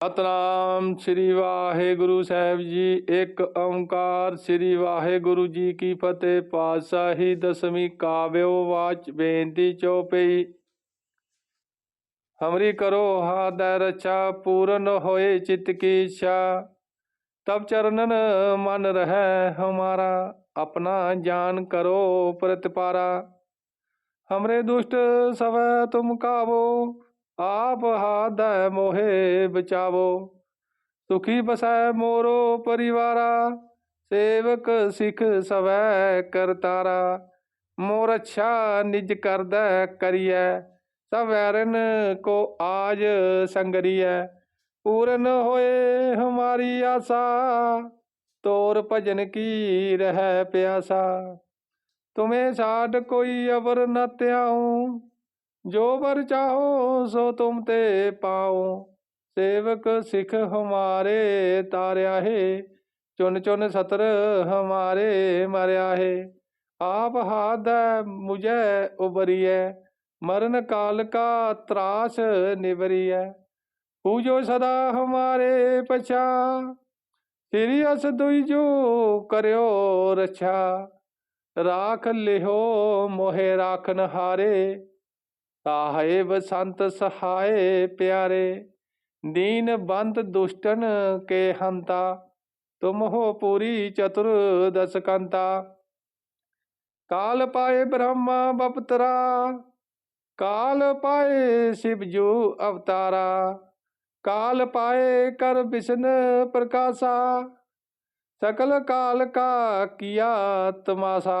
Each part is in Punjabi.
ਸਤਨਾਮ ਸ੍ਰੀ ਵਾਹਿਗੁਰੂ ਸਾਹਿਬ ਜੀ। ਇੱਕ ਓੰਕਾਰ ਸ੍ਰੀ ਵਾਹਿਗੁਰੂ ਜੀ ਕੀ ਫਤਿਹ। ਪਾਤਸ਼ਾਹੀ ਦਸਵੀਂ ਕਾਵਿਓ ਵਾਚ ਬੇਨਤੀ ਚੋਪਈ ਹਮਰੀ ਕਰੋ ਹਾਦੈ ਰਚਾ ਪੂਰਨ ਹੋਏ ਚਿਤ ਕੀ ਇੱਛਾ। ਤਬ ਚਰਨਨ ਮਨ ਰਹਿ ਹਮਾਰਾ, ਆਪਣਾ ਜਾਨ ਕਰੋ ਪ੍ਰਤਪਾਰਾ। ਹਮਰੇ ਦੁਸ਼ਟ ਸਵੈ ਤੁਮ ਕਾਵੋ ਆਪ ਹਾਦੈ ਮੋਹੇ ਬਚਾਵੋ, ਸੁਖੀ ਬਸੈ ਮੋਰੋ ਪਰਿਵਾਰਾ, ਸੇਵਕ ਸਿਖ ਸਵੈ ਕਰਤਾਰਾ ਮੋਰ ਅੱਛਾ ਨਿਜ ਕਰਦਾ ਕਰੀਐ, ਸਭ ਕੋ ਆਜ ਸੰਗਰੀਐ, ਪੂਰਨ ਹੋਏ ਹਮਾਰੀ ਆਸਾ, ਤੋਰ ਭਜਨ ਕੀ ਰਹਿ ਪਿਆਸਾ, ਤੁਮੇ ਸਾਡ ਕੋਈ ਅਵਰ ਨ ਤਿਆਉ ਜੋ ਵਰ ਚਾਹੋ, ਸੋ ਤੁਮ ਤੇ ਪਾਓ। ਸੇਵਕ ਸਿਖ ਹਮਾਰੇ ਤਾਰਿਆ ਹੈ, ਚੁਨ ਚੁਨ ਸਤਰ ਹਮਾਰੇ ਮਰਿਆ ਹੈ। ਆਪ ਹਾਦ ਮੁਝੈ ਉਬਰੀਐ, ਮਰਨ ਕਾਲ ਕਾ ਤਰਾਸ ਨਿਵਰੀਐ। ਪੂਜੋ ਸਦਾ ਹਮਾਰੇ ਪਛਾ ਤੇਰੀ ਅਸ ਦੁਈ ਜੋ ਕਰਿਓ ਰਛਾ। ਰਾਖ ਲਿਹੋ ਮੋਹਿ ਰਾਖਨ ਹਾਰੇ ਸਾਹਿਬ ਸੰਤ ਸਹਾਏ ਪਿਆਰੇ, ਦੀਨ ਬੰਦ ਦੁਸ਼ਟਨ ਕੇ ਹੰਤਾ, ਤੁਮ ਹੋ ਪੂਰੀ ਚਤੁਰ ਦਸ ਕਾਲ ਪਾਏ ਬ੍ਰਹਮਾ ਬਪਤਰਾ, ਕਾਲ ਪਾਏ ਸ਼ਿਵ ਜੂ ਅਵਤਾਰਾ, ਕਾਲ ਪਾਏ ਕਰ ਵਿਸ਼ਨ ਪ੍ਰਕਾਸ਼ਾ, ਸਕਲ ਕਾਲ ਕਾ ਕੀਆ ਤਮਾਸਾ।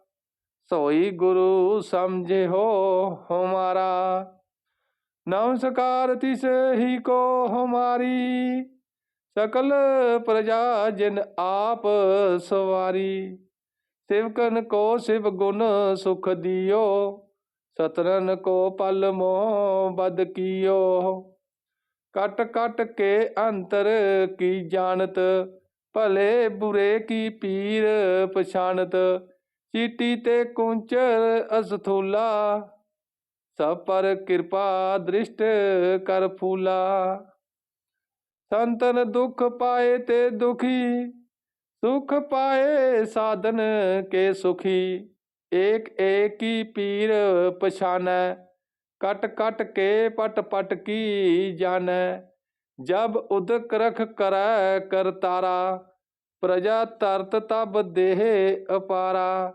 ਸੋਈ ਗੁਰੂ ਸਮਝਿਓ ਹਮਾਰਾ ਨਮਸਕਾਰ ਤਿਸ ਹੀ ਕੋ ਹਮਾਰੀ ਸਕਲ ਪ੍ਰਜਾ ਜਿਨ ਆਪ ਸਵਾਰੀ। ਸਿਵਕਨ ਕੋ ਸਿਵ ਗੁਣ ਸੁਖ ਦਿਓ। ਸਤਰਨ ਕੋ ਪਲ ਮੋਹ ਬਦ ਕੀਓ। ਕਟ ਕਟ ਕੇ ਅੰਤਰ ਕੀ ਜਾਣਤ। ਭਲੇ ਬੁਰੇ ਕੀ ਪੀਰ ਪਛਾਣਤ। ਚੀਟੀ ਤੇ ਕੁੰਚਰ ਅਸਥੂਲਾ, ਸਭ ਪਰ ਕਿਰਪਾ ਦ੍ਰਿਸ਼ਟ ਕਰ ਫੂਲਾ। ਸੰਤਨ ਦੁਖ ਪਾਏ ਤੇ ਦੁਖੀ, ਸੁਖ ਪਾਏ ਸਾਧਨ ਕੇ ਸੁਖੀ। ਏਕ ਏਕੀ ਪੀਰ ਪਛਾਨੈ, ਕਟ ਕਟ ਕੇ ਪਟ ਪਟ ਕੀ ਜਾਣੈ। ਜਬ ਉਦਕ ਰਖ ਕਰੈ ਕਰਤਾਰਾ ਪ੍ਰਜਾ ਤਰਤ ਤਬ ਦੇਹ ਅਪਾਰਾ,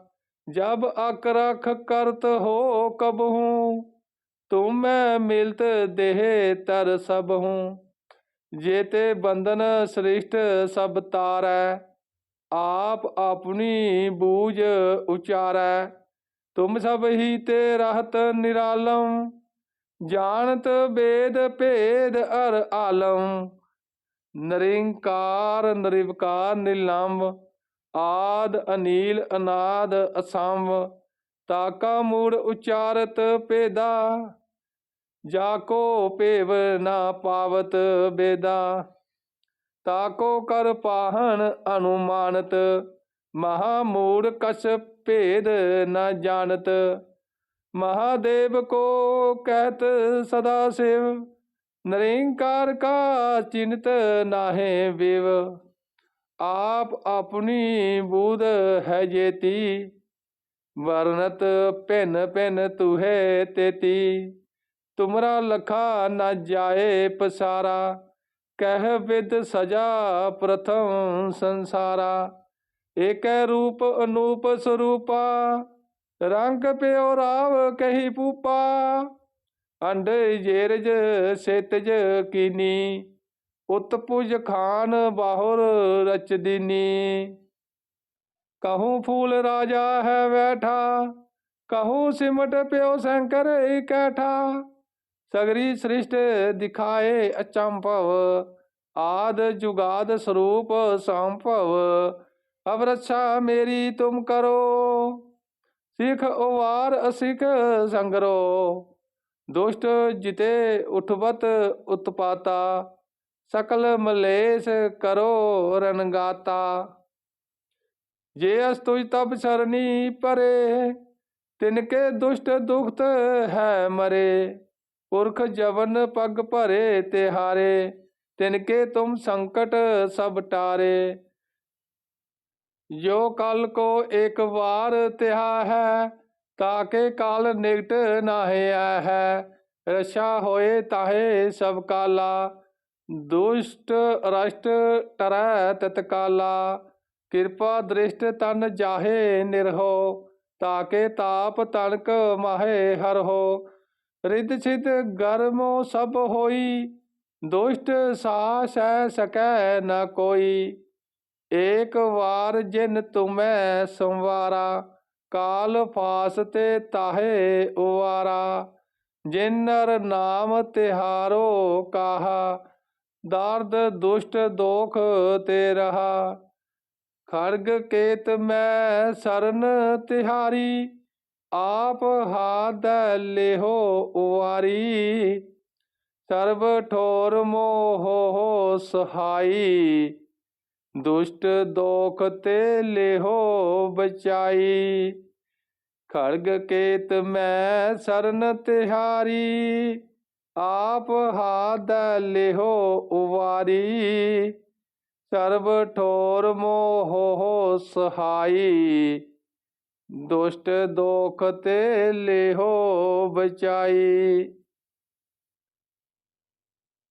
ਜਬ ਅਕ ਰਖ ਕਰਤ ਹੋ ਕਬਹੂ, ਤੁਮ ਮੈਂ ਮਿਲਤ ਦੇਹ ਤਰ ਸਭ ਹੂੰ ਜੇਤੇ ਬੰਧਨ ਸ੍ਰਿਸ਼ਟ ਸਭ ਤਾਰੈ, ਆਪ ਆਪਣੀ ਬੂਝ ਉਚਾਰੈ, ਤੁਮ ਸਭ ਹੀ ਤੇ ਰਹਤ ਨਿਰਾਲਮ ਜਾਣਤ ਵੇਦ ਭੇਦ ਅਰ ਆਲਮ ਨਰਿੰਕਾਰ ਨਿਰਵਕਾਰ ਨਿਲੰਬ, ਆਦ ਅਨੀਲ ਅਨਾਦ ਅਸੰਭ, ਤਾਕਾ ਮੂੜ ਉਚਾਰਤ ਪੇਦਾ ਜਾ ਕੋ ਭੇਵ ਨਾ ਪਾਵਤ ਬੇਦਾ ਤਾਕੋ ਕਰ ਪਾਹਣ ਅਨੁਮਾਨਤ, ਮਹਾ ਮੂੜ ਕਛ ਭੇਦ ਨਾ ਜਾਣਤ, ਮਹਾਦੇਵ ਕੋ ਕਹਿਤ ਸਦਾ ਸਿਵ ਨਰਿੰਕਾਰ ਕਾ ਚਿੰਤ ਨਾਹੇ ਵਿਵ, ਆਪ ਆਪਣੀ ਬੂਧ ਹੈ ਜੇਤੀ, ਵਰਨਤ ਭਿੰਨ ਭਿੰਨ ਤੁਹੇ ਤੇਤੀ, ਤੁਮਰਾ ਲਖਾ ਨਾ ਜਾਏ ਪਸਾਰਾ, ਕਹਿ ਵਿਦ ਸਜਾ ਪ੍ਰਥਮ ਸੰਸਾਰਾ, ਏਕੈ ਰੂਪ ਅਨੂਪ ਸਰੂਪਾ, ਰੰਗ ਪਿਓ ਰਾਵ ਕਹੀ ਪੂਪਾ। ਅੰਡ ਜੇਰਜ ਸੇਤਜ ਕੀਨੀ ਉਤਪੁਜ ਖਾਨ ਬਾਹੁਰ ਰਚ ਕਹੂੰ ਫੂਲ ਰਾਜਾ ਹੈ ਬੈਠਾ ਕਹੂੰ ਸਿਮਟ ਪਿਓ ਸ਼ੰਕਰ ਇਕੈਠਾ। ਸਗਰੀ ਸ੍ਰਿਸ਼ਟ ਦਿਖਾਏ ਅਚੰਭਵ, ਆਦ ਜੁਗਾਦ ਸਰੂਪ ਸੰਭਵ। ਅਬ ਰੱਛਾ ਮੇਰੀ ਤੁਮ ਕਰੋ, ਸਿਖ ਉਵਾਰ ਅਸਿਖ ਸੰਗਰੋ। ਦੁਸ਼ਟ ਜਿਤੇ ਉਠਵਤ ਉਤਪਾਤਾ, ਸਕਲ ਮਲੇਸ਼ ਕਰੋ ਰਨਗਾਤਾ ਜੇ ਅਸ ਤੁਜ ਤਬ ਸਰਨੀ ਪਰੇ, ਤਿਨਕੇ ਦੁਸ਼ਟ ਦੁਖਤ ਹੈ ਮਰੇ। ਪੁਰਖ ਜਵਨ ਪਗ ਭਰੇ ਤਿਹਾਰੇ, ਤਿਨਕੇ ਤੁਮ ਸੰਕਟ ਸਭ ਟਾਰੇ। ਜੋ ਕਲ ਕੋ ਇੱਕ ਵਾਰ ਤਿਹਾ ਹੈ ਤਾਕੇ ਕਾਲ ਨਿਕਟ ਨਾਹਿ ਹੈ ਰਸ਼ਾ ਹੋਏ ਤਾਹੇ ਸਭ ਕਾਲਾ। ਦੁਸ਼ਟ ਰਸ਼ਟ ਟਰੈ ਤਤਕਾਲਾ ਕਿਰਪਾ ਦ੍ਰਿਸ਼ਟ ਤਨ ਜਾਹੇ ਨਿਰਹੋ, ਤਾਕੇ ਤਾਪ ਤਨਕ ਮਾਹੇ ਹਰਹੋ। ਰਿੱਧ ਸਿਧ ਗਰਮੋ ਸਭ ਹੋਈ, ਦੁਸ਼ਟ ਸਾ ਸਹਿ ਸਕੈ ਨ ਕੋਈ। ਏਕ ਵਾਰ ਜਿਨ ਤੁਮੈ ਸੰਵਾਰਾ ਕਾਲ ਫਾਸ ਤੇ ਤਾਹੇ ਉਵਾਰਾ ਜਿਨ ਨਾਮ ਤਿਹਾਰੋ ਕਾਹਾ, ਦਰਦ ਦੁਸ਼ਟ ਦੋਖ ਤੇ ਰਹਾ। ਖੜਗ ਕੇਤ ਮੈਂ ਸਰਨ ਤਿਹਾਰੀ, ਆਪ ਹਾਦ ਲਿਹੋ ਉਵਾਰੀ। ਸਰਬ ਠੋਰ ਮੋਹ ਸਹਾਈ ਦੁਸ਼ਟ ਦੋਖ ਤੇ ਲਿਹੋ ਬਚਾਈ। ਖੜਗ ਕੇਤ ਮੈਂ ਸਰਨ ਤਿਹਾਰੀ, ਆਪ ਹਾਦ ਲਿਹੋ ਉਵਾਰੀ। ਸਰਬ ਠੋਰ ਮੋਹ ਸਹਾਈ, ਦੁਸ਼ਟ ਦੋਖ ਤੇ ਲਿਹੋ ਬਚਾਈ।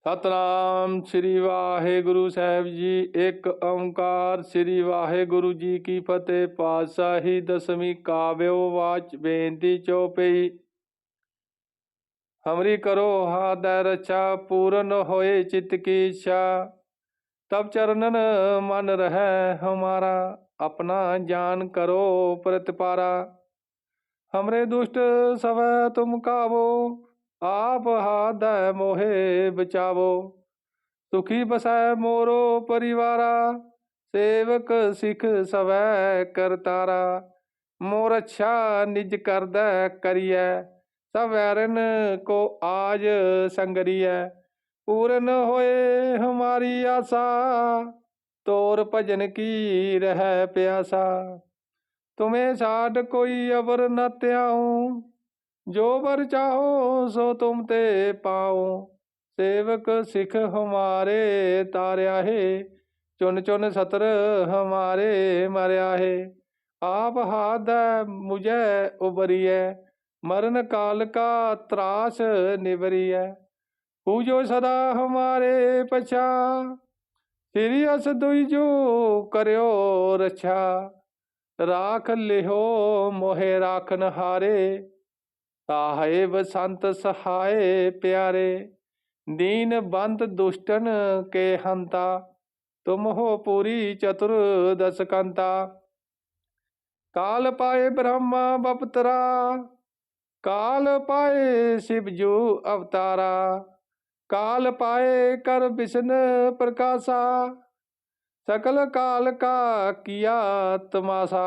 ਸਤਨਾਮ ਸ੍ਰੀ ਵਾਹਿਗੁਰੂ ਸਾਹਿਬ ਜੀ। ਇੱਕ ਓੰਕਾਰ ਸ੍ਰੀ ਵਾਹਿਗੁਰੂ ਜੀ ਕੀ ਫਤਿਹ। ਪਾਤਸ਼ਾਹੀ ਦਸਵੀਂ ਕਾਵਿਓ ਵਾਚ ਬੇਨਤੀ ਚੋਪਈ ਹਮਰੀ ਕਰੋ ਹਾਦੈ ਰਛਾ, ਪੂਰਨ ਹੋਏ ਚਿਤ ਕੀ ਇੱਛਾ। ਤਬ ਚਰਨਨ ਮਨ ਰਹਿ ਹਮਾਰਾ, ਆਪਣਾ ਜਾਨ ਕਰੋ ਪ੍ਰਤਪਾਰਾ। ਹਮਰੇ ਦੁਸ਼ਟ ਸਵੈ ਤੁਮ ਕਾਵੋ ਆਪ ਹਾਦੈ ਮੋਹੇ ਬਚਾਵੋ, ਸੁਖੀ ਬਸੈ ਮੋਰੋ ਪਰਿਵਾਰਾ, ਸੇਵਕ ਸਿਖ ਸਵੈ ਕਰਤਾਰਾ ਮੋਰ ਅੱਛਾ ਨਿਜ ਕਰਦਾ ਕਰੀਐ, ਸਭ ਵੈਰਨ ਕੋ ਆਜ ਸੰਗਰੀਐ, ਪੂਰਨ ਹੋਏ ਹਮਾਰੀ ਆਸਾ, ਤੋਰ ਭਜਨ ਕੀ ਰਹਿ ਪਿਆਸਾ, ਤੁਮੇ ਸਾਡ ਕੋਈ ਅਵਰ ਨ ਤਿਆਉ ਜੋ ਵਰ ਚਾਹੋ, ਸੋ ਤੁਮ ਤੇ ਪਾਓ। ਸੇਵਕ ਸਿਖ ਹਮਾਰੇ ਤਾਰਿਆ ਹੈ, ਚੁਨ ਚੁਨ ਸਤਰ ਹਮਾਰੇ ਮਰਿਆ ਹੈ। ਆਪ ਹਾਦ ਮੁਝੈ ਉਬਰੀਐ ਮਰਨ ਕਾਲ ਕਾ ਤਰਾਸ ਨਿਵਰੀਐ। ਪੂਜੋ ਸਦਾ ਹਮਾਰੇ ਪਛਾ, ਸ੍ਰੀ ਅਸ ਦੁਈ ਜੋ ਕਰਿਓ ਰਛਾ। ਰਾਖ ਲਿਹੋ ਮੋਹਿ ਰਾਖਨ ਹਾਰੇ ਤਾਹੇ ਬਸੰਤ ਸਹਾਏ ਪਿਆਰੇ, ਦੀਨ ਬੰਦ ਦੁਸ਼ਟਨ ਕੇ ਹੰਤਾ, ਤੁਮ ਹੋ ਪੂਰੀ ਚਤੁਰ ਦਸ ਕਾਲ ਪਾਏ ਬ੍ਰਹਮਾ ਬਪਤਰਾ, ਕਾਲ ਪਾਏ ਸ਼ਿਵ ਜੂ ਅਵਤਾਰਾ, ਕਾਲ ਪਾਏ ਕਰ ਵਿਸ਼ਨ ਪ੍ਰਕਾਸ਼ਾ, ਸਕਲ ਕਾਲ ਕਾ ਕੀਆ ਤਮਾਸਾ।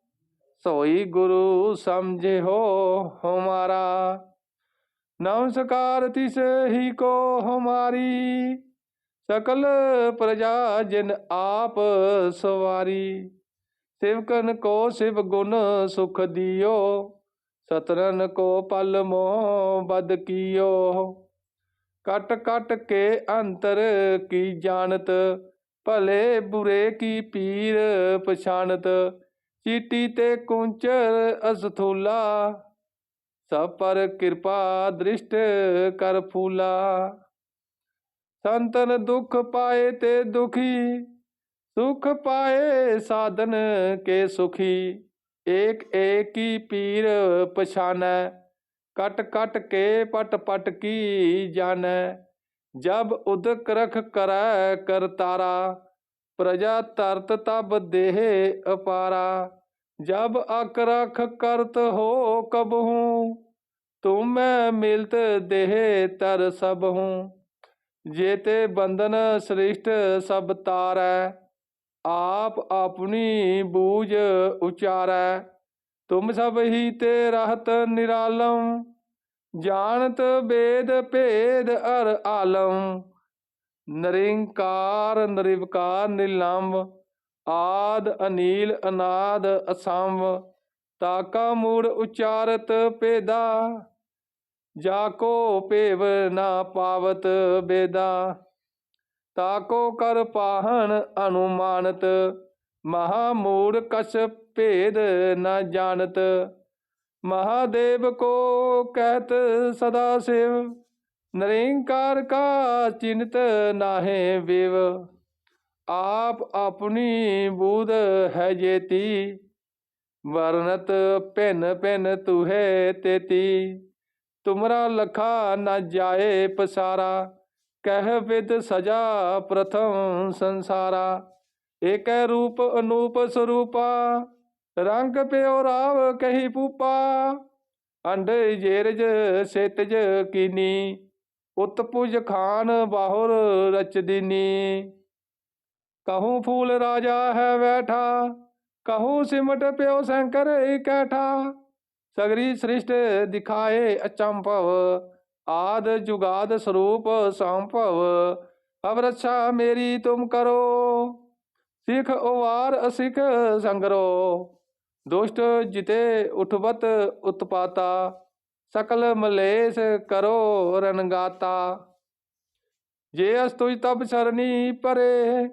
ਸੋਈ ਗੁਰੂ ਸਮਝਿਓ ਹਮਾਰਾ। ਨਮਸਕਾਰ ਤਿਸ ਹੀ ਕੋ ਹਮਾਰੀ। ਸਕਲ ਪ੍ਰਜਾ ਜਿਨ ਆਪ ਸਵਾਰੀ। ਸਿਵਕਨ ਕੋ ਸਿਵ ਗੁਣ ਸੁਖ ਦਿਓ। ਸਤਰਨ ਕੋ ਪਲ ਮੋਹ ਬਦ ਕੀਓ। ਕਟ ਕਟ ਕੇ ਅੰਤਰ ਕੀ ਜਾਣਤ। ਭਲੇ ਬੁਰੇ ਕੀ ਪੀਰ ਪਛਾਣਤ। ਚੀਟੀ ਤੇ ਕੁੰਚਰ ਅਸਥੂਲਾ, ਸਭ ਪਰ ਕਿਰਪਾ ਦ੍ਰਿਸ਼ਟ ਕਰ ਫੂਲਾ। ਸੰਤਨ ਦੁਖ ਪਾਏ ਤੇ ਦੁਖੀ, ਸੁਖ ਪਾਏ ਸਾਧਨ ਕੇ ਸੁਖੀ। ਏਕ ਏਕੀ ਪੀਰ ਪਛਾਨੈ, ਕਟ ਕਟ ਕੇ ਪਟ ਪਟ ਕੀ ਜਾਣੈ। ਜਬ ਉਦਕ ਰਖ ਕਰੈ ਕਰਤਾਰਾ ਪ੍ਰਜਾ ਤਰਤ ਤਬ ਦੇਹ ਅਪਾਰਾ, ਜਬ ਅਕ ਰਖ ਕਰਤ ਹੋ ਕਬਹੂ ਤੁਮ ਮੈਂ ਮਿਲਤ ਦੇਹ ਤਰ ਸਭ ਹੂੰ, ਜੇਤੇ ਬੰਧਨ ਸ੍ਰਿਸ਼ਟ ਸਭ ਤਾਰੈ, ਆਪ ਆਪਣੀ ਬੂਝ ਉਚਾਰੈ, ਤੁਮ ਸਭ ਹੀ ਤੇ ਰਹਤ ਨਿਰਾਲਮ, ਜਾਣਤ ਬੇਦ ਭੇਦ ਅਰ ਆਲਮ। ਨਿਰੰਕਾਰ, ਨਿਰਵਕਾਰ, ਨਿਲੰਬ, ਆਦ, ਅਨੀਲ, ਅਨਾਦ, ਅਸੰਭ, ਤਾਕਾ ਮੂੜ ਉਚਾਰਤ ਭੇਦਾ ਜਾਕੋ ਭੇਵ ਨਾ ਪਾਵਤ ਬੇਦਾ ਤਾਕੋ ਕਰ ਪਾਹਣ ਅਨੁਮਾਨਤ, ਮਹਾ ਮੂੜ ਕਛ ਭੇਦ ਨਾ ਜਾਣਤ, ਮਹਾਦੇਵ ਕੋ ਕਹਿਤ ਸਦਾ ਸਿਵ। ਨਿਰੰਕਾਰ ਕਾ ਚਿੰਤ ਨਾਹੇ ਵਿਵ, ਆਪ ਆਪਣੀ ਬੂਧ ਹੈ ਜੇਤੀ, ਵਰਨਤ ਭਿੰਨ ਭਿੰਨ ਤੁਹੇ ਤੇਤੀ, ਤੁਮਰਾ ਲਖਾ ਨਾ ਜਾਏ ਪਸਾਰਾ, ਕਹਿ ਵਿਦ ਸਜਾ ਪ੍ਰਥਮ ਸੰਸਾਰਾ, ਏਕੈ ਰੂਪ ਅਨੂਪ ਸਰੂਪਾ, ਰੰਗ ਪਿਓ ਰਾਵ ਕਹੀ ਪੂਪਾ, ਅੰਡ ਜੇਰਜ ਸੇਤਜ ਕੀਨੀ। ਉਤਪੁਜ ਖਾਨ ਬਾਹੁਰ ਰਚਦੀਨੀ। ਕਹੂੰ ਫੂਲ ਰਾਜਾ ਹੈ ਬੈਠਾ, ਕਹੂੰ ਸਿਮਟ ਪਿਓ ਸ਼ੰਕਰ ਇਕੈਠਾ। ਸਗਰੀ ਸ੍ਰਿਸ਼ਟ ਦਿਖਾਏ ਅਚੰਭਵ, ਆਦ ਜੁਗਾਦ ਸਰੂਪ ਸੰਭਵ। ਅਬ ਰੱਛਾ ਮੇਰੀ ਤੁਮ ਕਰੋ, ਸਿਖ ਉਵਾਰ ਅਸਿਖ ਸੰਗਰੋ। ਦੁਸ਼ਟ ਜਿਤੇ ਉਠਵਤ ਉਤਪਾਤਾ ਸਕਲ ਮਲੇਸ਼ ਕਰੋ ਰਨਗਾਤਾ ਜੇ ਅਸ ਤੁਜ ਤਬ ਸਰਨੀ ਪਰੇ,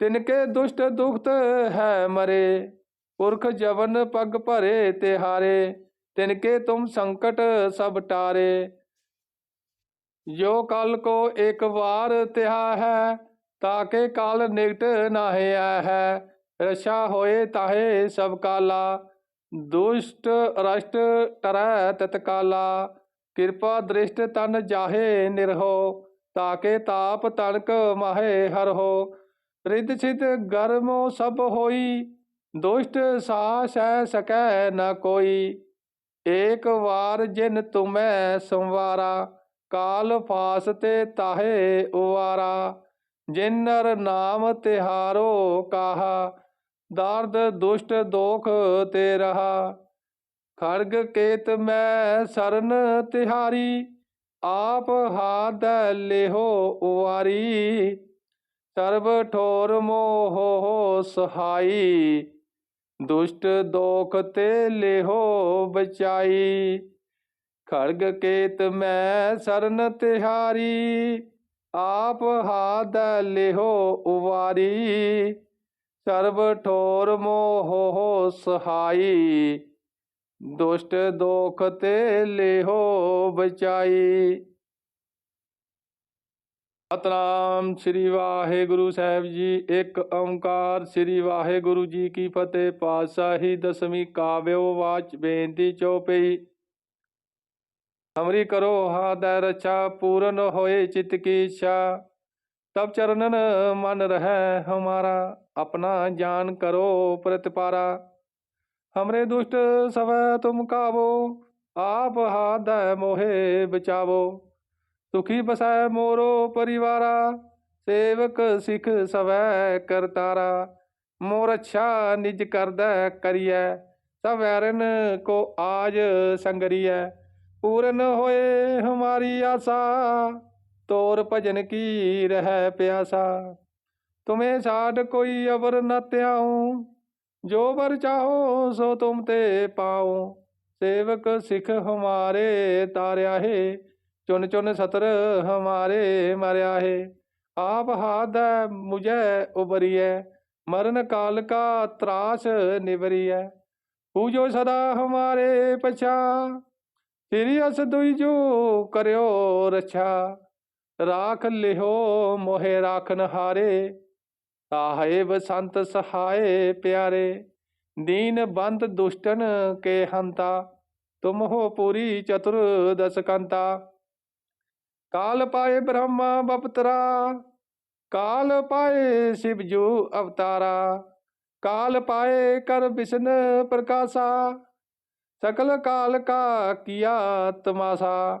ਤਿਨਕੇ ਦੁਸ਼ਟ ਦੁਖਤ ਹੈ ਮਰੇ। ਪੁਰਖ ਜਵਨ ਪਗ ਭਰੇ ਤਿਹਾਰੇ, ਤਿਨਕੇ ਤੁਮ ਸੰਕਟ ਸਭ ਟਾਰੇ। ਜੋ ਕਲ ਕੋ ਇੱਕ ਵਾਰ ਤਿਹਾ ਹੈ, ਤਾਕੇ ਕਾਲ ਨਿਕਟ ਨਾਹਿਆ ਹੈ। ਰਸ਼ਾ ਹੋਏ ਤਾਹੇ ਸਭ ਕਾਲਾ। ਦੁਸ਼ਟ ਅਰਸ਼ਟ ਟਰੈ ਤਤਕਾਲਾ ਕਿਰਪਾ ਦ੍ਰਿਸ਼ਟ ਤਨ ਜਾਹੇ ਨਿਰਹੋ, ਤਾਕੇ ਤਾਪ ਤਨਕ ਮਾਹੇ ਹਰਹੋ। ਰਿੱਧ ਛਿਤ ਗਰਮੋ ਸਭ ਹੋਈ, ਦੁਸ਼ਟ ਸਾ ਸਹਿ ਸਕੈ ਨ ਕੋਈ। ਏਕ ਵਾਰ ਜਿਨ ਤੁਮੈ ਸੰਵਾਰਾ, ਕਾਲ ਫਾਸ ਤੇ ਤਾਹੇ ਉਵਾਰਾ। ਜਿਨਰ ਨਾਮ ਤਿਹਾਰੋ ਕਾਹਾ ਦਰਦ, ਦੁਸ਼ਟ, ਦੋਖ ਤੇ ਰਹਾ। ਖੜਗ ਕੇਤ ਮੈਂ ਸਰਨ ਤਿਹਾਰੀ, ਆਪ ਹਾਦ ਲਿਹੋ ਉਵਾਰੀ। ਸਰਬ ਠੋਰ ਮੋਹ ਸਹਾਈ, ਦੁਸ਼ਟ, ਦੋਖ ਤੇ ਲੇਹੋ ਬਚਾਈ। ਖੜਗ ਕੇਤ ਮੈਂ ਸਰਨ ਤਿਹਾਰੀ, ਆਪ ਹਾਦ ਲਿਹੋ ਉਵਾਰੀ। ਸਰਬ ਠੋਰ ਮੋਹ ਸਹਾਈ, ਦੁਸ਼ਟ ਦੋਖ ਤੇ ਲਿਹੋ ਬਚਾਈ। ਸਤਨਾਮ ਸ੍ਰੀ ਵਾਹਿਗੁਰੂ ਸਾਹਿਬ ਜੀ, ਇੱਕ ਓੰਕਾਰ ਸ੍ਰੀ ਵਾਹਿਗੁਰੂ ਜੀ ਕੀ ਫਤਿਹ, ਪਾਤਸ਼ਾਹੀ ਦਸਵੀਂ ਕਾਵਿਓ ਵਾਚ, ਬੇਨਤੀ ਚਉਪਈ ਹਮਰੀ ਕਰੋ ਹਾਦੈ ਰਛਾ, ਪੂਰਨ ਹੋਏ ਚਿਤ ਕੀ ਇੱਛਾ। ਤਬ ਚਰਨਨ ਮਨ ਰਹਿ ਹਮਾਰਾ, ਆਪਣਾ ਜਾਨ ਕਰੋ ਪ੍ਰਤਪਾਰਾ। ਹਮਰੇ ਦੁਸ਼ਟ ਸਵੈ ਤੁਮ ਕਾਵੋ, ਆਪ ਹਾਦੈ ਮੋਹਿ ਬਚਾਵੋ। ਸੁਖੀ ਬਸੈ ਮੋਰੋ ਪਰਿਵਾਰਾ, ਸੇਵਕ ਸਿਖ ਸਵੈ ਕਰਤਾਰਾ ਮੋਰ ਅੱਛਾ ਨਿਜ ਕਰਦਾ ਕਰੀਐ, ਸਭ ਐਰਨ ਕੋ ਆਜ ਸੰਗਰੀਐ। ਪੂਰਨ ਹੋਏ ਹਮਾਰੀ ਆਸਾ। ਤੋਰ ਭਜਨ ਕੀ ਰਹਿ ਪਿਆਸਾ? ਤੁਮੇ ਸਾਡ ਕੋਈ ਅਵਰ ਨ ਤਿਆਉ ਜੋ ਵਰ ਚਾਹੋ ਸੋ ਤੁਮ ਤੇ ਪਾਉ। ਸੇਵਕ ਸਿਖ ਹਮਾਰੇ ਤਾਰਿਆ ਹੈ, ਚੁਨ ਚੁਨ ਸਤਰ ਹਮਾਰੇ ਮਰਿਆ ਹੈ। ਆਪ ਹਾਦੈ ਮੁਝੈ ਉਬਰੀਐ, ਮਰਨ ਕਾਲ ਕਾ ਤਰਾਸ ਨਿਵਰੀਐ। ਪੂਜੋ ਸਦਾ ਹਮਾਰੇ ਪਛਾ ਸ੍ਰੀ ਅਸ ਦੁਈ ਜੋ ਕਰਿਓ ਰਛਾ। ਰਾਖ ਲਿਓ ਮੋਹਿ ਰਾਖਨ ਹਾਰੇ ਸਾਹਿਬ ਬਸੰਤ ਸਹਾਏ ਪਿਆਰੇ। ਦੀਨ ਬੰਦ ਦੁਸ਼ਟਨ ਕੇ ਹੰਤਾ, ਤੁਮ ਹੋ ਪੂਰੀ ਚਤੁਰ ਦਸ ਕਾਲ ਪਾਏ ਬ੍ਰਹਮਾ ਬਪਤਰਾ, ਕਾਲ ਪਾਏ ਸ਼ਿਵ ਜੂ ਅਵਤਾਰਾ। ਕਾਲ ਪਾਏ ਕਰ ਵਿਸ਼ਨ ਪ੍ਰਕਾਸ਼ਾ, ਸਕਲ ਕਾਲ ਕਾ ਕੀਆ ਤਮਾਸਾ।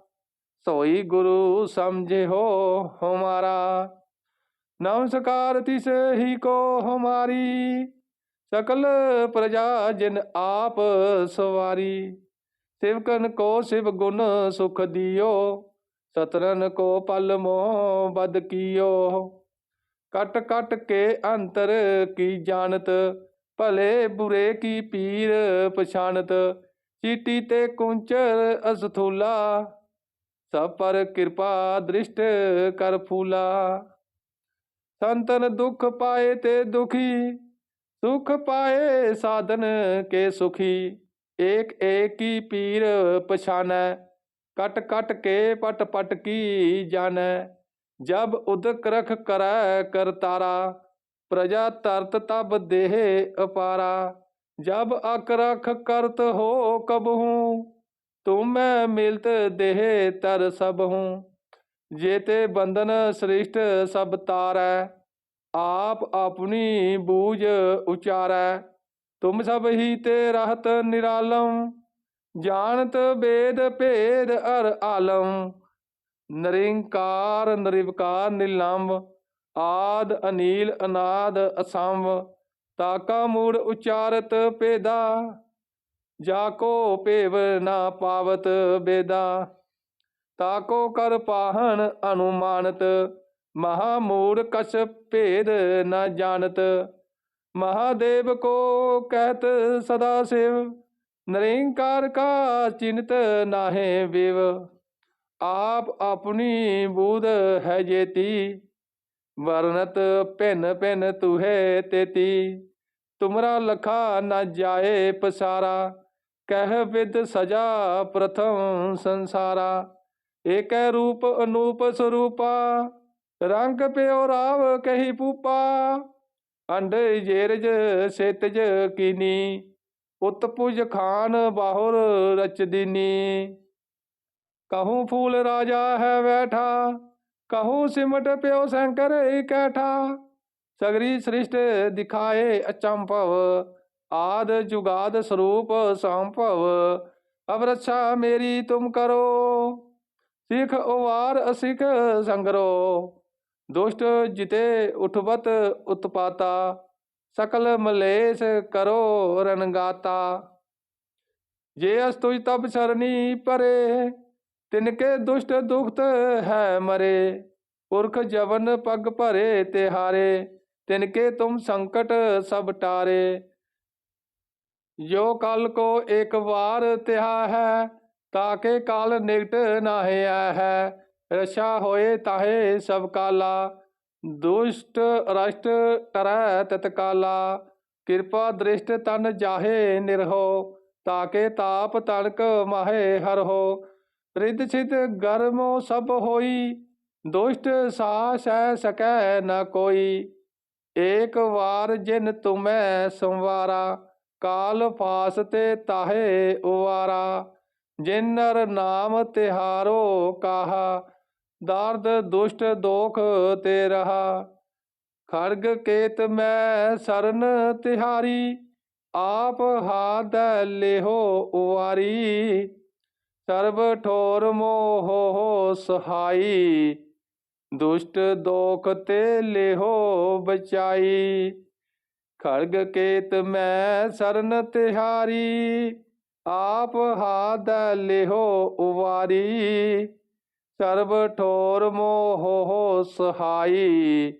ਸੋਈ ਗੁਰੂ ਸਮਝਿਓ ਹਮਾਰਾ। ਨਮਸਕਾਰ ਤਿਸ ਹੀ ਕੋ ਹਮਾਰੀ। ਸਕਲ ਪ੍ਰਜਾ ਜਿਨ ਆਪ ਸਵਾਰੀ। ਸਿਵਕਨ ਕੋ ਸਿਵ ਗੁਣ ਸੁਖ ਦਿਓ। ਸਤਰਨ ਕੋ ਪਲ ਮੋਹ ਬਦ ਕੀਓ। ਕਟ ਕਟ ਕੇ ਅੰਤਰ ਕੀ ਜਾਣਤ? ਭਲੇ ਬੁਰੇ ਕੀ ਪੀਰ ਪਛਾਣਤ? ਚੀਟੀ ਤੇ ਕੁੰਚਰ ਅਸਥੂਲਾ। ਸਭ ਪਰ ਕਿਰਪਾ ਦ੍ਰਿਸ਼ਟ ਕਰ ਫੂਲਾ ਸੰਤਨ ਦੁਖ ਪਾਏ ਤੇ ਦੁਖੀ ਸੁਖ ਪਾਏ ਸਾਧਨ ਕੇ ਸੁਖੀ ਏਕ ਏਕ ਕੀ ਪੀਰ ਪਛਾਨੈ ਕਟ ਕਟ ਕੇ ਪਟ ਪਟ ਕੀ ਜਾਣੈ ਜਬ ਉਦਕ ਰਖ ਕਰੈ ਕਰਤਾਰਾ ਪ੍ਰਜਾ ਤਰਤ ਤਬ ਦੇਹ ਅਪਾਰਾ ਜਬ ਅਕ ਰਖ ਕਰਤ ਹੋ ਕਬਹੂ ਤੁਮ ਮੈਂ ਮਿਲਤ ਦੇਹ ਤਰ ਸਭ ਹੂੰ ਜੇਤੇ ਬੰਧਨ ਸ੍ਰਿਸ਼ਟ ਸਭ ਤਾਰੈ, ਆਪ ਆਪਣੀ ਬੂਝ ਉਚਾਰੈ। ਤੁਮ ਸਭ ਹੀ ਤੇ ਰਹਤ ਨਿਰਾਲਮ ਜਾਣਤ ਬੇਦ ਭੇਦ ਅਰ ਆਲਮ ਨਰਿੰਕਾਰ ਨਿਰਵਕਾਰ ਨਿਲੰਬ, ਆਦ ਅਨੀਲ ਅਨਾਦ ਅਸੰਭ ਤਾਕਾ ਮੂੜ ਉਚਾਰਤ ਭੇਦਾ ਜਾ ਕੋ ਭੇਵ ਨਾ ਪਾਵਤ ਬੇਦਾ ਤਾਕੋ ਕਰ ਪਾਹਣ ਅਨੁਮਾਨਤ, ਮਹਾ ਮੂੜ ਕਛ ਭੇਦ ਨਾ ਜਾਣਤ। ਮਹਾਦੇਵ ਕੋ ਕਹਿਤ ਸਦਾ ਸਿਵ, ਨਿਰੰਕਾਰ ਕਾ ਚਿੰਤ ਨਾਹੇ ਵਿਵ। ਆਪ ਆਪਣੀ ਬੂਧ ਹੈ ਜੇਤੀ ਵਰਨਤ ਭਿੰਨ ਭਿੰਨ ਤੁਹੇ ਤੇਤੀ। ਤੁਮਰਾ ਲਖਾ ਨਾ ਜਾਏ ਪਸਾਰਾ ਕਹਿ ਵਿਦ ਸਜਾ ਪ੍ਰਥਮ ਸੰਸਾਰਾ, ਏਕੈ ਰੂਪ ਅਨੂਪ ਸਰੂਪਾ, ਰੰਗ ਪਿਓ ਰਾਵ ਕਹੀ ਪੂਪਾ, ਅੰਡ ਜੇਰਜ ਸੇਤਜ ਕੀਨੀ ਉਤਪੁਜ ਖਾਨ ਬਾਹੁਰ ਰਚਦੀਨੀ ਕਹੂੰ ਫੂਲ ਰਾਜਾ ਹੈ ਬੈਠਾ ਕਹੂੰ ਸਿਮਟ ਪਿਓ ਸ਼ੰਕਰ ਇਕੈਠਾ ਸਗਰੀ ਸ੍ਰਿਸ਼ਟ ਦਿਖਾਏ ਅਚੰਭਵ ਆਦ ਜੁਗਾਦ ਸਰੂਪ ਸੰਭਵ ਅਬ ਰੱਛਾ ਮੇਰੀ ਤੁਮ ਕਰੋ। ਸਿਖ ਉਵਾਰ ਅਸਿਖ ਸੰਗਰੋ। ਦੁਸ਼ਟ ਜਿਤੇ ਉਠਵਤ ਉਤਪਾਤਾ, ਸਕਲ ਮਲੇਸ਼ ਕਰੋ ਰਣਗਾਤਾ। ਜੇ ਅਸਤੁਜ ਤਬ ਸਰਨੀ ਪਰੇ, ਤਿਨਕੇ ਦੁਸ਼ਟ ਦੁਖਤ ਹੈ ਮਰੇ। ਪੁਰਖ ਜਵਨ ਪਗ ਭਰੇ ਤੇ ਹਾਰੇ ਤਿਨਕੇ ਤੁਮ ਸੰਕਟ ਸਭ ਟਾਰੇ। ਜੋ ਕਲ ਕੋ ਇੱਕ ਵਾਰ ਤਿਹਾ ਹੈ, ਤਾਕੇ ਕਾਲ ਨਿਕਟ ਨਾਹਿ ਹੈ। ਰਸ਼ਾ ਹੋਏ ਤਾਹੇ ਸਭ ਕਾਲਾ, ਦੁਸ਼ਟ ਰਸ਼ਟ ਟਰੈ ਤਤਕਾਲਾ ਕਿਰਪਾ ਦ੍ਰਿਸ਼ਟ ਤਨ ਜਾਹੇ ਨਿਰਹੋ, ਤਾਕੇ ਤਾਪ ਤਣਕ ਮਾਹੇ ਹਰਹੋ। ਰਿੱਧ ਛਿਤ ਗਰਮੋ ਸਭ ਹੋਈ, ਦੁਸ਼ਟ ਸਾ ਸਹਿ ਸਕੈ ਨ ਕੋਈ। ਏਕ ਵਾਰ ਜਿਨ ਤੁਮੈ ਸੰਵਾਰਾ ਕਾਲ ਫਾਸ ਤੇ ਤਾਹੇ ਉਵਾਰਾ ਜਿਨ ਨਾਮ ਤਿਹਾਰੋ ਕਾਹਾ, ਦਰਦ ਦੁਸ਼ਟ ਦੋਖ ਤੇ ਰਹਾ। ਖੜਗ ਕੇਤ ਮੈਂ ਸਰਨ ਤਿਹਾਰੀ, ਆਪ ਹਾਦ ਲਿਹੋ ਉਵਾਰੀ। ਸਰਬ ਠੋਰ ਮੋਹ ਸਹਾਈ, ਦੁਸ਼ਟ ਦੋਖ ਤੇ ਲਿਹੋ ਬਚਾਈ। ਖੜਗ ਕੇਤ ਮੈਂ ਸਰਨ ਤਿਹਾਰੀ, ਆਪ ਹਾਦ ਲਿਹੋ ਉਵਾਰੀ। ਸਰਬ ਠੋਰ ਮੋਹ ਸਹਾਈ,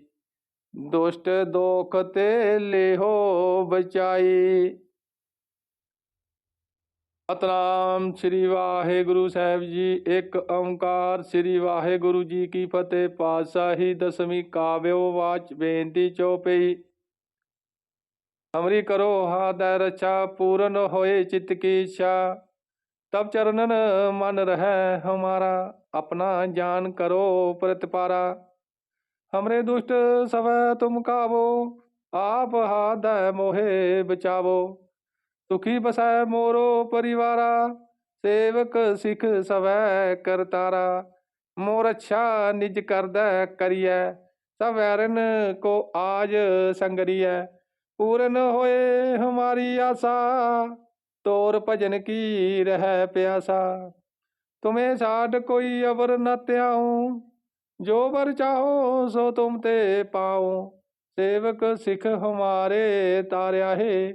ਦੁਸ਼ਟ ਦੋਖ ਤੇ ਲਿਹੋ ਬਚਾਈ। ਸਤਨਾਮ ਸ੍ਰੀ ਵਾਹਿਗੁਰੂ ਸਾਹਿਬ ਜੀ, ਇੱਕ ਓੰਕਾਰ ਸ੍ਰੀ ਵਾਹਿਗੁਰੂ ਜੀ ਕੀ ਫਤਿਹ। ਪਾਤਸ਼ਾਹੀ ਦਸਵੀਂ ਕਾਵਿਓ ਵਾਚ ਬੇਨਤੀ ਚੋਪਈ ਹਮਰੀ ਕਰੋ ਹਾਦੈ ਰਛਾ ਪੂਰਨ ਹੋਏ ਚਿਤ ਕੀ ਇੱਛਾ ਤਬ ਚਰਨਨ ਮਨ ਰਹਿ ਹਮਾਰਾ, ਆਪਣਾ ਜਾਨ ਕਰੋ ਪ੍ਰਤਪਾਰਾ ਹਮਰੇ ਦੁਸ਼ਟ ਸਵੈ ਤੁਮ ਕਾਵੋ, ਆਪ ਹਾਦੈ ਮੋਹਿ ਬਚਾਵੋ। ਸੁਖੀ ਬਸੈ ਮੋਰੋ ਪਰਿਵਾਰਾ, ਸੇਵਕ ਸਿਖ ਸਵੈ ਕਰਤਾਰਾ ਮੋਰ ਅੱਛਾ ਨਿਜ ਕਰਦਾ ਕਰੀਐ ਸਭ ਵੈਰਨ ਕੋ ਆਜ ਸੰਗਰੀਐ। ਪੂਰਨ ਹੋਏ ਹਮਾਰੀ ਆਸਾ, ਤੋਰ ਭਜਨ ਕੀ ਰਹਿ ਪਿਆਸਾ। ਤੁਮੇ ਸਾਡ ਕੋਈ ਅਵਰ ਨ ਤਿਆਉ ਜੋ ਬਰ ਚਾਹੋ ਸੋ ਤੁਮ ਤੇ ਪਾਉ। ਸੇਵਕ ਸਿਖ ਹਮਾਰੇ ਤਾਰਿਆ ਹੈ,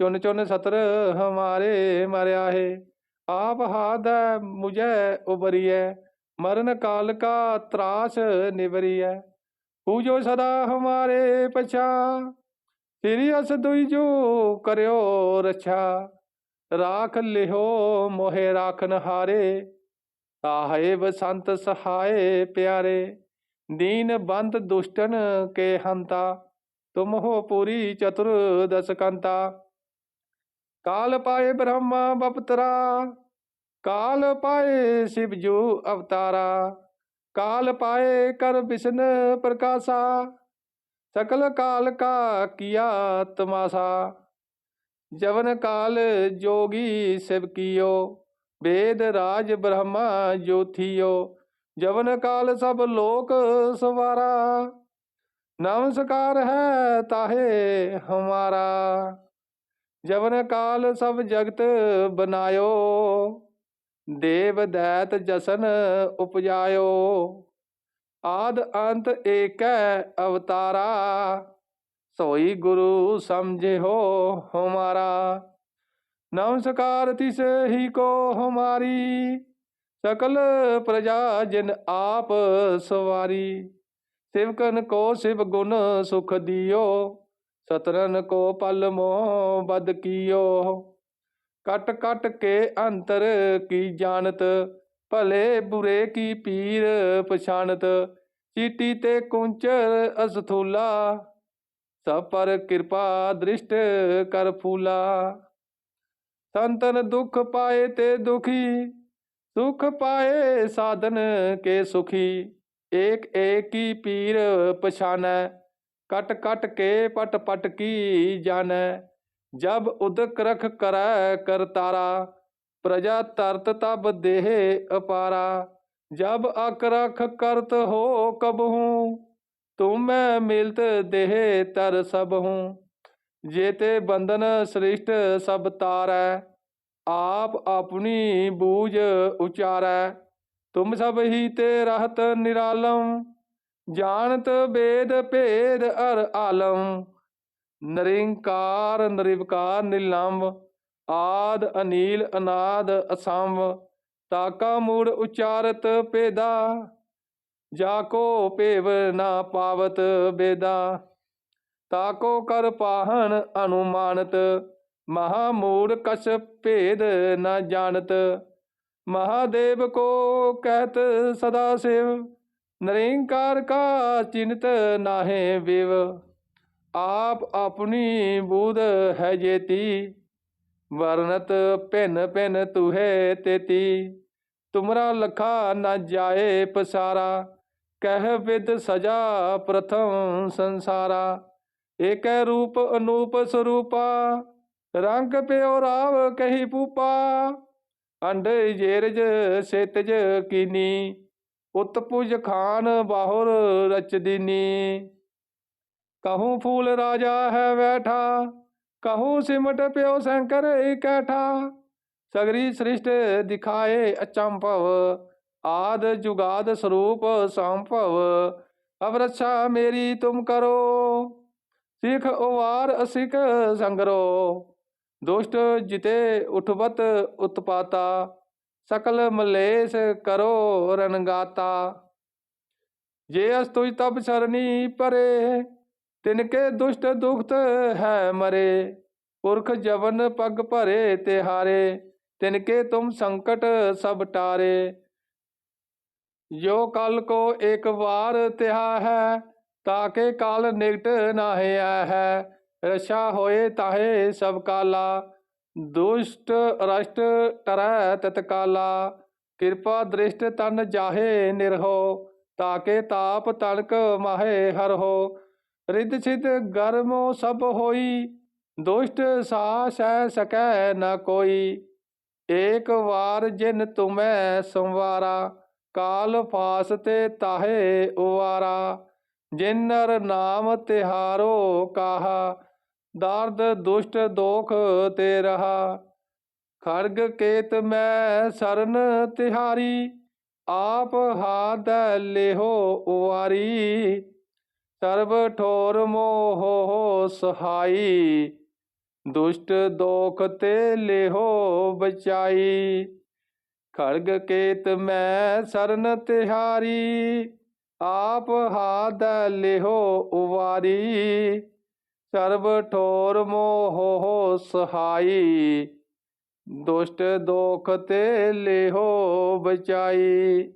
ਚੁਨ ਚੁਨ ਸਤਰ ਹਮਾਰੇ ਮਰਿਆ ਹੈ। ਆਪ ਹਾਦੈ ਮੁਝੈ ਉਬਰੀਐ, ਮਰਨ ਕਾਲ ਕਾ ਤਰਾਸ ਨਿਵਰੀਐ। ਹੂ ਜੋ ਸਦਾ ਹਮਾਰੇ ਪਛਾ ਤੇਰੀ ਅਸ ਦੁਈ ਜੋ ਕਰਿਓ ਰਛਾ, ਰਾਖ ਲਿਹੋ ਮੋਹਿ ਰਾਖਨ ਹਾਰੇ ਸਾਹਿਬ ਸੰਤ ਸਹਾਏ ਪਿਆਰੇ, ਦੀਨ ਬੰਦ ਦੁਸ਼ਟਨ ਕੇ ਹੰਤਾ, ਤੁਮ ਹੋ ਪੂਰੀ ਚਤੁਰ ਦਸ ਕਾਲ ਪਾਏ ਬ੍ਰਹਮਾ ਬਪਤਰਾ, ਕਾਲ ਪਾਏ ਸ਼ਿਵ ਜੂ ਅਵਤਾਰਾ, ਕਾਲ ਪਾਏ ਕਰ ਵਿਸ਼ਨ ਪ੍ਰਕਾਸ਼ਾ ਸਕਲ ਕਾਲ ਕਾ ਕੀਆ ਤਮਾਸਾ, ਜਵਨ ਕਾਲ ਜੋਗੀ ਸਿਵ ਕੀਓ, ਵੇਦ ਰਾਜ ਬ੍ਰਹਮਾ ਜੋਥੀਓ, ਜਵਨ ਕਾਲ ਸਭ ਲੋਕ ਸਵਾਰਾ, ਨਮਸਕਾਰ ਹੈ ਤਾਹੇ ਹਮਾਰਾ, ਜਵਨ ਕਾਲ ਸਭ ਜਗਤ ਬਨਾਇਓ, ਦੇਵ ਦੈਤ ਜਸਨ ਉਪਜਾਇਓ। ਆਦ ਅੰਤ ਏਕੈ ਅਵਤਾਰਾ, ਸੋਈ ਗੁਰੂ ਸਮਝਿਓ ਹਮਾਰਾ। ਨਮਸਕਾਰ ਤਿਸ ਹੀ ਕੋ ਹਮਾਰੀ, ਸਕਲ ਪ੍ਰਜਾ ਜਿਨ ਆਪ ਸਵਾਰੀ। ਸਿਵਕਨ ਕੋ ਸਿਵ ਗੁਣ ਸੁਖ ਦਿਓ, ਸਤਰਨ ਕੋ ਪਲ ਮੋਹ ਬਦ ਕੀਓ। ਕਟ ਕਟ ਕੇ ਅੰਤਰ ਕੀ ਜਾਣਤ ਭਲੇ ਬੁਰੇ ਕੀ ਪੀਰ ਪਛਾਨਤ ਚੀਟੀ ਤੇ ਕੁੰਚਰ ਅਸਥੂਲਾ। ਸਭ ਪਰ ਕਿਰਪਾ ਦ੍ਰਿਸ਼ਟ ਕਰ ਫੂਲਾ। ਸੰਤਨ ਦੁਖ ਪਾਏ ਤੇ ਦੁਖੀ, ਸੁਖ ਪਾਏ ਸਾਧਨ ਕੇ ਸੁਖੀ। ਏਕ ਏਕੀ ਪੀਰ ਪਛਾਨੈ, ਕਟ ਕਟ ਕੇ ਪਟ ਪਟ ਕੀ ਜਾਣੈ। ਜਬ ਉਦਕ ਰਖ ਕਰੈ ਕਰਤਾਰਾ ਪ੍ਰਜਾ ਤਰਤ ਤਬ ਦੇਹ ਅਪਾਰਾ, ਜਬ ਅਕ ਰਖ ਕਰਤ ਹੋ ਕਬਹੂ ਤੁਮ ਮਿਲਤ ਦੇਹ ਤਰ ਸਭ ਹੂੰ, ਜੇਤੇ ਬੰਧਨ ਸ੍ਰਿਸ਼ਟ ਸਭ ਤਾਰੈ, ਆਪ ਆਪਣੀ ਬੂਝ ਉਚਾਰੈ, ਤੁਮ ਸਭ ਹੀ ਤੇ ਰਹਤ ਨਿਰਾਲਮ ਜਾਣਤ ਵੇਦ ਭੇਦ ਅਰ ਆਲਮ ਨਿਰੰਕਾਰ ਨਿਰਵਕਾਰ ਨਿਲੰਬ ਆਦ ਅਨੀਲ ਅਨਾਦ ਅਸੰਭ ਤਾਕਾ ਮੂੜ ਉਚਾਰਤ ਪੇਦਾ ਜਾ ਕੋ ਭੇਵ ਨਾ ਪਾਵਤ ਬੇਦਾ। ਤਾਕੋ ਕਰ ਪਾਹਨ ਅਨੁਮਾਨਤ, ਮਹਾ ਮੂੜ ਕਛ ਭੇਦ ਨਾ ਜਾਣਤ। ਮਹਾਦੇਵ ਕੋ ਕਹਿਤ ਸਦਾ ਸਿਵ, ਨਿਰੰਕਾਰ ਕਾ ਚਿੰਤ ਨਾਹੇ ਵਿਵ। ਆਪ ਆਪਣੀ ਬੂਧ ਹੈ ਜੇਤੀ ਵਰਨਤ ਭਿੰਨ ਭਿੰਨ ਤੁਹੇ ਤੇਤੀ, ਤੁਮਰਾ ਲਖਾ ਨਾ ਜਾਏ ਪਸਾਰਾ, ਕਹਿ ਵਿਦ ਸਜਾ ਪ੍ਰਥਮ ਸੰਸਾਰਾ। ਏਕੈ ਰੂਪ ਅਨੂਪ ਸਰੂਪਾ, ਰੰਗ ਪਿਓ ਰਾਵ ਕਹੀ ਪੂਪਾ। ਅੰਡ ਜੇਰਜ ਸੇਤਜ ਕੀਨੀ ਉਤਪੁਜ ਖਾਨ ਬਾਹੁਰ ਰਚਦੀਨੀ ਕਹੂੰ ਫੂਲ ਰਾਜਾ ਹੈ ਬੈਠਾ ਕਹੂੰ ਸਿਮਟ ਪਿਓ ਸ਼ੰਕਰ ਇਕੈਠਾ, ਸਗਰੀ ਸ੍ਰਿਸ਼ਟ ਦਿਖਾਏ ਅਚੰਭਵ, ਆਦ ਜੁਗਾਦ ਸਰੂਪ ਸੰਭਵ ਅਬ ਰੱਛਾ ਮੇਰੀ ਤੁਮ ਕਰੋ, ਸਿਖ ਉਵਾਰ ਅਸਿਕ ਸੰਗਰੋ, ਦੁਸ਼ਟ ਜਿਤੇ ਉਠਵਤ ਉਤਪਾਤਾ, ਸਕਲ ਮਲੇਸ਼ ਕਰੋ ਰਣਗਾਤਾ। ਜੇ ਅਸ ਤੁਝ ਤਬ ਸਰਨੀ ਪਰੇ ਤਿਨਕੇ ਦੁਸ਼ਟ ਦੁਖਤ ਹੈ ਮਰੇ, ਪੁਰਖ ਜਵਨ ਪਗ ਭਰੇ ਤਿਹਾਰੇ ਤਿਨਕੇ ਤੁਮ ਸੰਕਟ ਸਭ ਟਾਰੇ। ਜੋ ਕਲ ਕੋ ਇੱਕ ਵਾਰ ਤਿਹਾ ਹੈ ਤਾਕੇ ਕਾਲ ਨਿਕਟ ਨਾਹਿਆ ਹੈ। ਰਸ਼ਾ ਹੋਏ ਤਾਹੇ ਸਭ ਕਾਲਾ, ਦੁਸ਼ਟ ਰਸ਼ਟ ਟਰੈ ਤਤਕਾਲਾ। ਕਿਰਪਾ ਦ੍ਰਿਸ਼ਟ ਤਨ ਜਾਹੇ ਨਿਰਹੋ ਤਾਕੇ ਤਾਪ ਤਣਕ ਮਾਹੇ ਹਰਹੋ। ਰਿੱਧ ਸਿਧ ਗਰਮੋ ਸਭ ਹੋਈ, ਦੁਸ਼ਟ ਸਾ ਸਹਿ ਸਕੈ ਨ ਕੋਈ। ਏਕ ਵਾਰ ਜਿਨ ਤੁਮੈ ਸੰਵਾਰਾ, ਕਾਲ ਫਾਸ ਤੇ ਤਾਹੇ ਉਵਾਰਾ। ਜਿਨ ਨਰ ਨਾਮ ਤਿਹਾਰੋ ਕਾਹਾ, ਦਰਦ ਦੁਸ਼ਟ ਦੋਖ ਤੇ ਰਹਾ। ਖੜਗ ਕੇਤ ਮੈਂ ਸਰਨ ਤਿਹਾਰੀ, ਆਪ ਹਾਦ ਲੇਹੋ ਉਵਾਰੀ। ਸਰਬ ਠੋਰ ਮੋਹ ਸਹਾਈ, ਦੁਸ਼ਟ ਦੋਖ ਤੇ ਲਿਹੋ ਬਚਾਈ। ਖੜਗ ਕੇਤ ਮੈਂ ਸਰਨ ਤਿਹਾਰੀ, ਆਪ ਹਾਦ ਲਿਹੋ ਉਵਾਰੀ। ਸਰਬ ਠੋਰ ਮੋਹ ਸਹਾਈ, ਦੁਸ਼ਟ ਦੋਖ ਤੇ ਲਿਹੋ ਬਚਾਈ।